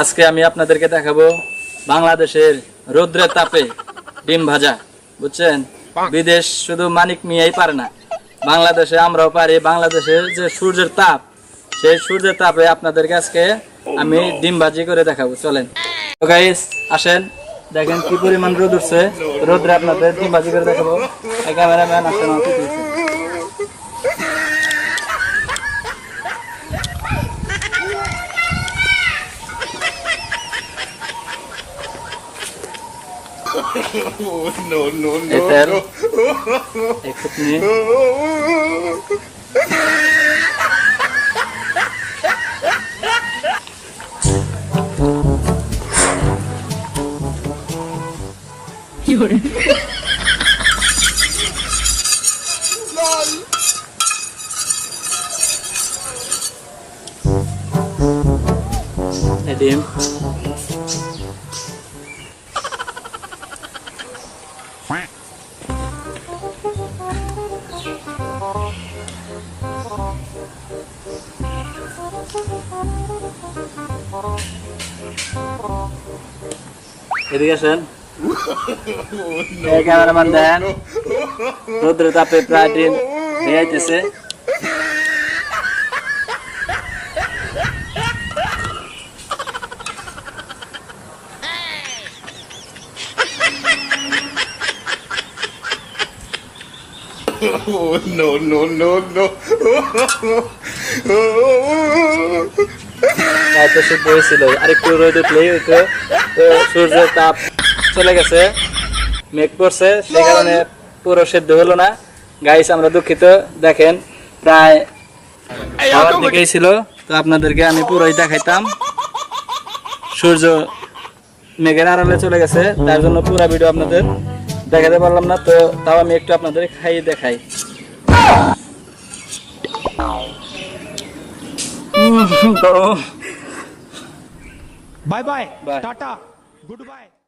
আজকে আমি আপনাদেরকে দেখাবো বাংলাদেশের রৌদ্রের তাপে ডিম ভাজা বুঝছেন? বিদেশ শুধু মানিক মিয়াই পারে না বাংলাদেশে আমরাও পারি। বাংলাদেশের যে সূর্যের তাপ সেই সূর্যের তাপে আপনাদেরকে আজকে আমি ডিম ভাজি করে দেখাবো। চলেন। গাইস আসেন। দেখেন কি পরিমাণ রোদ উঠছে। রোদ্রে আপনাদের ডিম ভাজি করে দেখাবো। ক্যামেরাম্যান আসেন no, no, no. Eter. No. Ikot niyo. Yun. Lol. Nadim. Jadi gitu Irrigation. Oh, no, Hey, cameraman Dan. Rudra Tapi Pradin. Lihat ya sih. Oh, no, no, no, no. তাই তো শুদ্ধ হয়েছিল আরেকটু রোদ উঠলেই তো সূর্যের তাপ চলে গেছে। মেঘ পড়ছে সেই কারণে পুরো সেদ্ধ হলো না। গাইস আমরা দুঃখিত। দেখেন প্রায় খাওয়ার দিকেই ছিল। তো আপনাদেরকে আমি পুরোই দেখাইতাম। সূর্য মেঘের আড়ালে চলে গেছে। তার জন্য পুরো ভিডিও আপনাদের দেখাতে পারলাম না তো তাও আমি একটু আপনাদের খাইয়ে দেখাই। Bye bye tata goodbye